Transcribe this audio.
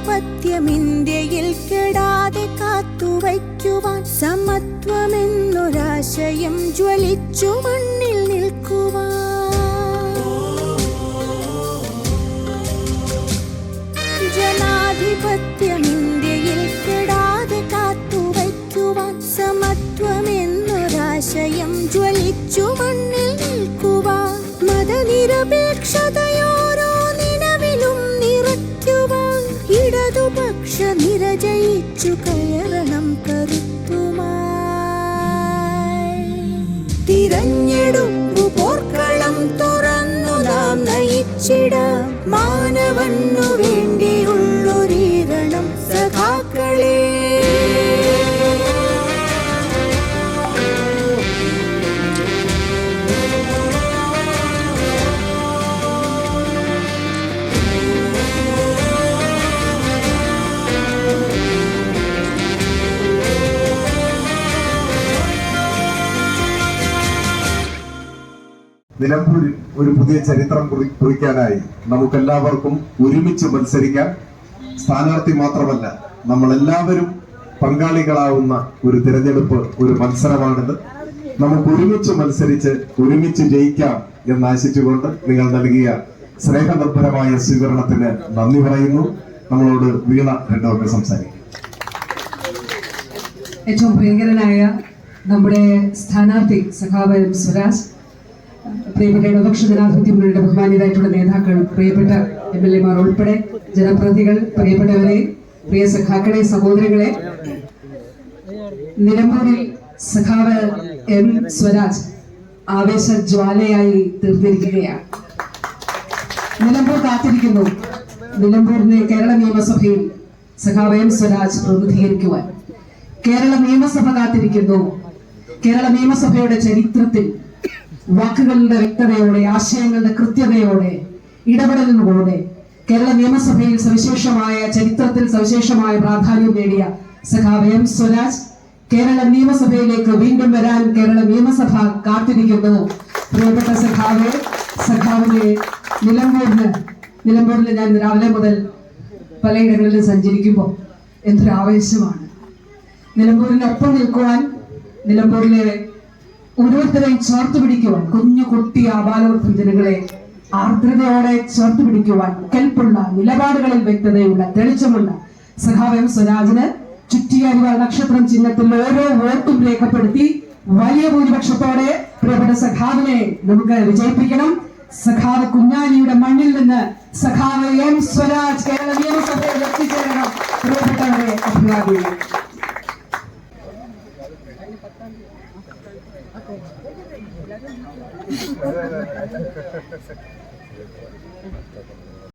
ആധിപത്യം ഇന്ത്യയിൽ കെടാതെ കാത്തുവയ്ക്കുവാൻ സമത്വമെന്നൊരാശയം ജ്വലിച്ചുവാൻ നയിച്ചിടാം മാനവന്നു നിലമ്പൂരിൽ ഒരു പുതിയ ചരിത്രം കുറിക്കാനായി നമുക്കെല്ലാവർക്കും ഒരുമിച്ച് മത്സരിക്കാൻ സ്ഥാനാർത്ഥി മാത്രമല്ല നമ്മൾ എല്ലാവരും പങ്കാളികളാവുന്ന ഒരു തിരഞ്ഞെടുപ്പ് ഒരു മത്സരമാണിത്. നമുക്ക് ഒരുമിച്ച് മത്സരിച്ച് ഒരുമിച്ച് ജയിക്കാം എന്ന് ആശിച്ചുകൊണ്ട് നിങ്ങൾ നൽകിയ സ്നേഹനിർഭരമായ സ്വീകരണത്തിന് നന്ദി പറയുന്നു. നമ്മളോട് വീണ രണ്ടവർക്ക് സംസാരിക്കും. ഏറ്റവും പ്രിയങ്കരനായ നമ്മുടെ സ്ഥാനാർത്ഥി സഖാവ് സുരാജ് പ്രിയപ്പെട്ട ജനാധിപത്യ മുന്നണിയുടെ ബഹുമാന്യരായിട്ടുള്ള നേതാക്കൾ പ്രിയപ്പെട്ട എം എൽ എമാർ ഉൾപ്പെടെ ജനപ്രതിനിധികൾ പ്രിയപ്പെട്ടവരെ പ്രിയ സഖാക്കളെ സഹോദരങ്ങളെ നിലമ്പൂരിൽ സഖാവ് എം സ്വരാജ് ആവേശ ജ്വാലയായി തീർന്നിരിക്കുകയാണ്. നിലമ്പൂർ കാത്തിരിക്കുന്നു. നിലമ്പൂരിനെ കേരള നിയമസഭയിൽ സഖാവ് എം സ്വരാജ് പ്രതിനിധീകരിക്കുവാൻ. കേരള നിയമസഭ കാത്തിരിക്കുന്നു. കേരള നിയമസഭയുടെ ചരിത്രത്തിൽ വാക്കുകളുടെ വ്യക്തതയോടെ ആശയങ്ങളുടെ കൃത്യതയോടെ ഇടപെടലിനോടെ കേരള നിയമസഭയിൽ സവിശേഷമായ ചരിത്രത്തിൽ സവിശേഷമായ പ്രാധാന്യം നേടിയ സഖാവ് എം സ്വരാജ് കേരള നിയമസഭയിലേക്ക് വീണ്ടും വരാൻ കേരള നിയമസഭ കാത്തിരിക്കുന്നു. പ്രിയപ്പെട്ട സഖാവ് സഖാവിനെ നിലമ്പൂരിന് നിലമ്പൂരിൽ ഞാൻ രാവിലെ മുതൽ പലയിടങ്ങളിലും സഞ്ചരിക്കുമ്പോൾ എന്തൊരു ആവേശമാണ് നിലമ്പൂരിനൊപ്പം നിൽക്കുവാൻ നിലമ്പൂരിലെ ഓരോരുത്തരെയും ചേർത്ത് പിടിക്കുവാൻ കുഞ്ഞു കുട്ടി ആബാലോത്ഥം ജനങ്ങളെ ആർദ്രതയോടെ ചേർത്ത് പിടിക്കുവാൻ കെൽപ്പുള്ള നിലപാടുകളിൽ വ്യക്തതയുള്ള തെളിച്ചമുള്ള സഖാവം സ്വരാജിന് ചുറ്റിയരിവാൾ നക്ഷത്രം ചിഹ്നത്തിൽ ഓരോ വോട്ടും രേഖപ്പെടുത്തി വലിയ ഭൂരിപക്ഷത്തോടെ പ്രിയപ്പെട്ട സഖാവിനെ നമുക്ക് വിജയിപ്പിക്കണം. സഖാവ് കുഞ്ഞാലിയുടെ മണ്ണിൽ നിന്ന് സഖാവ് എം സ്വരാജ് കേരള നിയമസഭയിൽ എത്തിച്ചേരണം. പ്രിയപ്പെട്ടവരെ Evet.